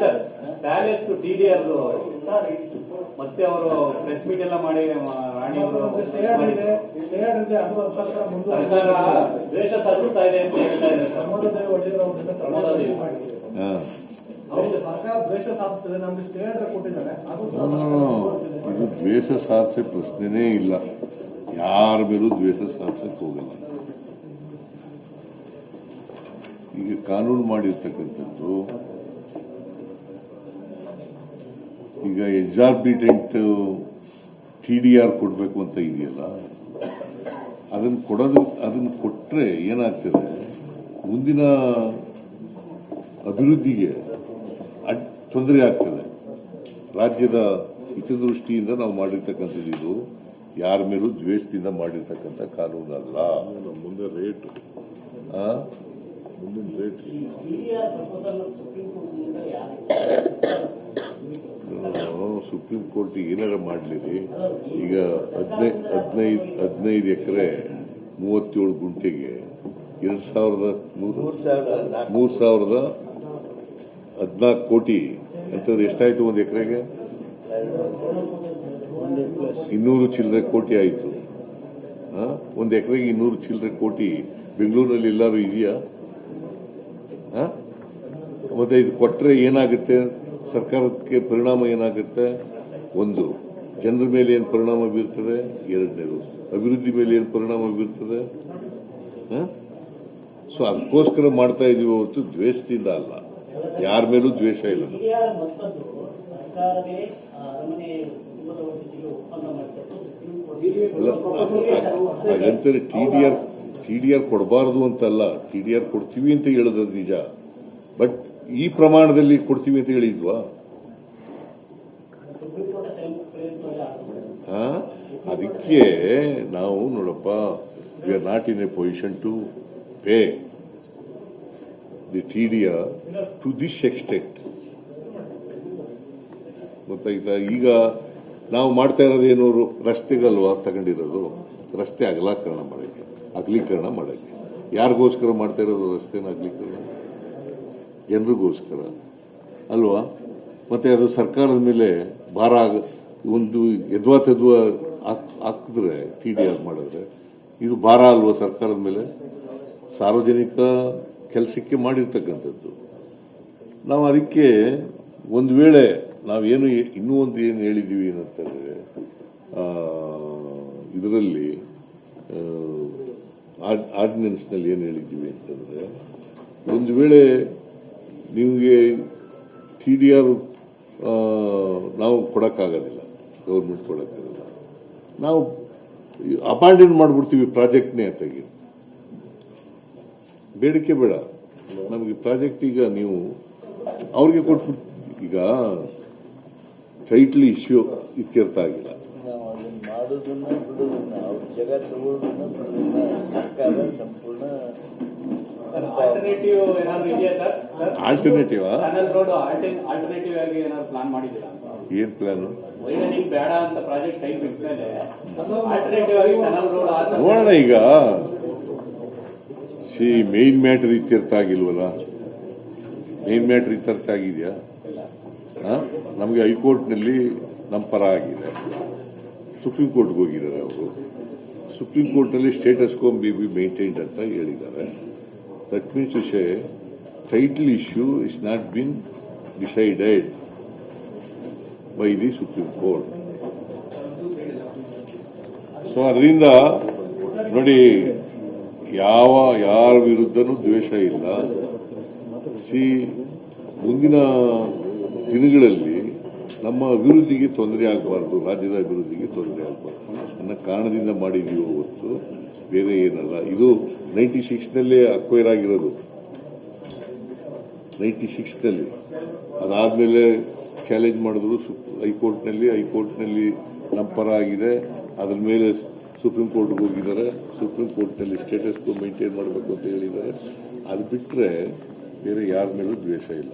Sir palace to T D R ಮತ್ತೆ ಅವರು press meet ಎಲ್ಲ ಮಾಡಿ ರಾಣಿ ಅವರು ಸರ್ಕಾರ ದ್ವೇಷ ಸಲ್ಲಿಸ್ತಾ ಇದೆ ಅಂತ ಹೇಳ್ತಾ ಇದೆ ಸರ್ ಪ್ರಮೋದಾದೇವಿ. ಹಾ. ಸರ್ಕಾರ ದ್ವೇಷ ಸಾಧಿಸಿದೆ ನಮ್ಗೆ ಸ್ಟೇ ಆರ್ಡರ್ ಕೊಟ್ಟಿದ್ದಾರೆ. ಅದು ಸಹ No, no, ಸರ್ಕಾರ no. ಇದು ದ್ವೇಷ ಸಾಧಿಸೋ ಪ್ರಶ್ನೆನೇ ಇಲ್ಲ. ಯಾರ ಮೇಲೂ ದ್ವೇಷ ಸಾಧಿಸಕ್ ಹೋಗಲ್ಲ. ಈಗ ಕಾನೂನು ಮಾಡಿರ್ತಕ್ಕಂಥದ್ದು ಈಗ ಎಕ್ಸಾರ್ಬಿಟೆಂಟ್ ಟಿ ಡಿ ಆರ್ ಕೊಡಬೇಕು ಅಂತ ಇದೆಯಲ್ಲ ಅದನ್ನು ಕೊಡೋದು ಅದನ್ನು ಕೊಟ್ಟರೆ ಏನಾಗ್ತದೆ? ಮುಂದಿನ ಅಭಿವೃದ್ಧಿಗೆ ಅಡ್- ತೊಂದರೆ ಆಗ್ತದೆ. ರಾಜ್ಯದ ಹಿತದೃಷ್ಟಿಯಿಂದ ನಾವು ಮಾಡಿರ್ತಕ್ಕಂಥದ್ದು ಇದು. ಯಾರ ಮೇಲೂ ದ್ವೇಷದಿಂದ ಮಾಡಿರ್ತಕ್ಕಂಥ ಕಾನೂನಲ್ಲ. ಮುಂದೆ ರೇಟ್. ಮುಂದಿನ ರೇಟ್ ಸುಪ್ರೀಂ ಕೋರ್ಟ್ ಏನಾರ ಮಾಡಲಿರಿ? ಈಗ ಹದಿನೈದು ಹದಿನೈದು ಹದಿನೈದು ಎಕರೆ ಮೂವತ್ತೇಳು ಗುಂಟೆಗೆ ಎರಡ್ ಸಾವಿರದ ಮೂರು ಸಾವಿರದ ಹದಿನಾಲ್ಕು ಕೋಟಿ. ಅಂತಂದ್ರೆ ಎಷ್ಟಾಯ್ತು ಒಂದು ಎಕರೆಗೆ? ಇನ್ನೂರು ಚಿಲ್ಲರೆ ಕೋಟಿ ಆಯಿತು. ಒಂದು ಎಕರೆಗೆ ಇನ್ನೂರು ಚಿಲ್ಲರೆ ಕೋಟಿ. ಬೆಂಗಳೂರಲ್ಲಿ ಎಲ್ಲರೂ ಇದೆಯಾ? ಮತ್ತೆ ಇದು ಕೊಟ್ಟರೆ ಏನಾಗುತ್ತೆ? ಸರ್ಕಾರಕ್ಕೆ ಪರಿಣಾಮ ಏನಾಗುತ್ತೆ? ಒಂದು ಜನರ ಮೇಲೆ ಏನು ಪರಿಣಾಮ ಬೀರ್ತದೆ? ಎರಡನೇದು ಅಭಿವೃದ್ಧಿ ಮೇಲೆ ಏನು ಪರಿಣಾಮ ಬೀರ್ತದೆ? ಸೊ ಅದಕ್ಕೋಸ್ಕರ ಮಾಡ್ತಾ ಇದೀವಿ ಹೊರತು ದ್ವೇಷದಿಂದ ಅಲ್ಲ. ಯಾರ ಮೇಲೂ ದ್ವೇಷ ಇಲ್ಲ. ಅಲ್ಲ ಹಾಗಂತ T D R T D R ಕೊಡಬಾರದು ಅಂತಲ್ಲ, ಟಿ ಡಿ ಆರ್ ಕೊಡ್ತೀವಿ ಅಂತ ಹೇಳಿದ್ರೆ ನಿಜ. ಬಟ್ ಈ ಪ್ರಮಾಣದಲ್ಲಿ ಕೊಡ್ತೀವಿ ಅಂತ ಹೇಳಿದ್ವಾ? ಅದಕ್ಕೆ ನಾವು ನೋಡಪ್ಪ we are not in a position to pay the T D R to this extent ಗೊತ್ತಾಯ್ತಾ? ಈಗ ನಾವು ಮಾಡ್ತಾ ಇರೋದೇನೋರು ರಸ್ತೆಗಲ್ವಾ ತಗೊಂಡಿರೋದು? ರಸ್ತೆ ಅಗಲೀಕರಣ ಮಾಡೋಕ್ಕೆ ಅಗಲೀಕರಣ ಮಾಡೋಕ್ಕೆ. ಯಾರಿಗೋಸ್ಕರ ಮಾಡ್ತಾ ಇರೋದು ರಸ್ತೆನ ಅಗಲೀಕರಣ? ಜನರಿಗೋಸ್ಕರ ಅಲ್ವಾ? ಮತ್ತೆ ಅದು ಸರ್ಕಾರದ ಮೇಲೆ ಭಾರ ಆಗ, ಒಂದು ಎದ್ವಾ ತೆದ್ವಾ ಹಾಕ್- ಹಾಕಿದ್ರೆ, ಟಿ ಡಿ ಆರ್ ಮಾಡಿದ್ರೆ, ಇದು ಭಾರ ಅಲ್ವಾ ಸರ್ಕಾರದ ಮೇಲೆ? ಸಾರ್ವಜನಿಕ ಕೆಲಸಕ್ಕೆ ಮಾಡಿರ್ತಕ್ಕಂಥದ್ದು. ನಾವು ಅದಕ್ಕೆ ಒಂದು ವೇಳೆ ನಾವೇನು ಇನ್ನೂ ಒಂದು ಏನು ಹೇಳಿದ್ದೀವಿ ಏನಂತಂದ್ರೆ ಇದರಲ್ಲಿ ಆರ್ಡಿನೆನ್ಸ್ನಲ್ಲಿ ಏನು ಹೇಳಿದ್ದೀವಿ ಅಂತಂದರೆ, ಒಂದು ವೇಳೆ ನಿಮಗೆ ಟಿ ಡಿ ಆರ್ ನಾವು ಕೊಡೋಕ್ಕಾಗೋದಿಲ್ಲ, ಗೌರ್ಮೆಂಟ್ ಕೊಡೋಕ್ಕಾಗಲ್ಲ ನಾವು ಅಪಾಂಡೆಂಟ್ ಮಾಡಿಬಿಡ್ತೀವಿ ಪ್ರಾಜೆಕ್ಟ್ನೇ ತೆಗಿ ಬೇಡಿಕೆ ಬೇಡ. ನಮಗೆ ಪ್ರಾಜೆಕ್ಟ್ ಈಗ ನೀವು ಅವ್ರಿಗೆ ಕೊಟ್ಬಿಟ್ಟು ಈಗ ಟೈಟ್ಲಿ ಇಶ್ಯೂ ಇತ್ಯರ್ಥ ಆಗಿಲ್ಲ. ಮಾಡೋದನ್ನ ಬಿಡೋದನ್ನ ಅವ್ರ ಜಾಗ ತಗೊಳ್ಳೋದನ್ನ ಬಿಡೋದನ್ನ ಸರ್ಕಾರ ಸಂಪೂರ್ಣ ಆಲ್ಟರ್ನೇಟಿವ್ ಏನಾದ್ರು ಇದೆಯಾ sir? Sir alternative tunnel road alternative ಆಗಿ ಏನಾದ್ರು ಪ್ಲಾನ್ ಮಾಡಿದ್ದೀರಾ? ಏನ್ ಪ್ಲಾನ್ ವೈಡನಿಂಗ್ ಬೇಡ ಅಂತ ಪ್ರಾಜೆಕ್ಟ್ ಕೈ ಬಿಟ್ಮೇಲೆ ಆಲ್ಟರ್ನೇಟಿವ್ ಆಗಿ ಟನಲ್ ರೋಡ್ ನೋಡೋಣ ಈಗ. ಸಿ ಮೇನ್ ಮ್ಯಾಟರ್ ಇತ್ಯರ್ಥ ಆಗಿಲ್ವಲ್ಲ ಮೇನ್ ಮ್ಯಾಟರ್ ಇತ್ಯರ್ಥ ಆಗಿದೆಯಾ ನಮಗೆ ಹೈಕೋರ್ಟ್ನಲ್ಲಿ ನಮ್ಮ ಪರ ಆಗಿದೆ. ಸುಪ್ರೀಂ ಕೋರ್ಟ್ಗೆ ಹೋಗಿದ್ದಾರೆ ಅವರು. ಸುಪ್ರೀಂ ಕೋರ್ಟ್ನಲ್ಲಿ status quo be be maintained ಅಂತ ಹೇಳಿದ್ದಾರೆ. ದಟ್ ಮೀನ್ಸ್ ವಿಷಯ title issue is not been decided by the Supreme Court so ಅದರಿಂದ ನೋಡಿ, ಯಾವ, ಯಾರ ವಿರುದ್ಧನೂ ದ್ವೇಷ ಇಲ್ಲ. ಸಿ ಮುಂದಿನ ದಿನಗಳಲ್ಲಿ ನಮ್ಮ ಅಭಿವೃದ್ಧಿಗೆ ತೊಂದರೆ ಆಗಬಾರ್ದು, ರಾಜ್ಯದ ಅಭಿವೃದ್ಧಿಗೆ ತೊಂದರೆ ಆಗಬಾರ್ದು. ಅನ್ನೋ ಕಾರಣದಿಂದ ಮಾಡಿದೀವಿ ಹೊತ್ತು ಬೇರೆ ಏನಲ್ಲ. ಇದು ನೈಂಟಿ ಸಿಕ್ಸ್ನಲ್ಲೇ ಅಕ್ವೈರ್ ಆಗಿರೋದು. ನೈಂಟಿ ಸಿಕ್ಸ್ನಲ್ಲಿ ಅದಾದಮೇಲೆ ಚಾಲೆಂಜ್ ಮಾಡಿದ್ರು ಹೈಕೋರ್ಟ್ನಲ್ಲಿ. ಹೈಕೋರ್ಟ್ನಲ್ಲಿ ನಮ್ಮ ಪರ ಆಗಿದೆ. ಅದ್ರ ಮೇಲೆ ಸುಪ್ರೀಂ ಕೋರ್ಟ್ಗೆ ಹೋಗಿದ್ದಾರೆ. ಸುಪ್ರೀಂ ಕೋರ್ಟ್ನಲ್ಲಿ ಸ್ಟೇಟಸ್ ಮೇಂಟೈನ್ ಮಾಡಬೇಕು ಅಂತ ಹೇಳಿದ್ದಾರೆ. ಅದು ಬಿಟ್ಟರೆ ಬೇರೆ ಯಾರ ಮೇಲೂ ದ್ವೇಷ ಇಲ್ಲ.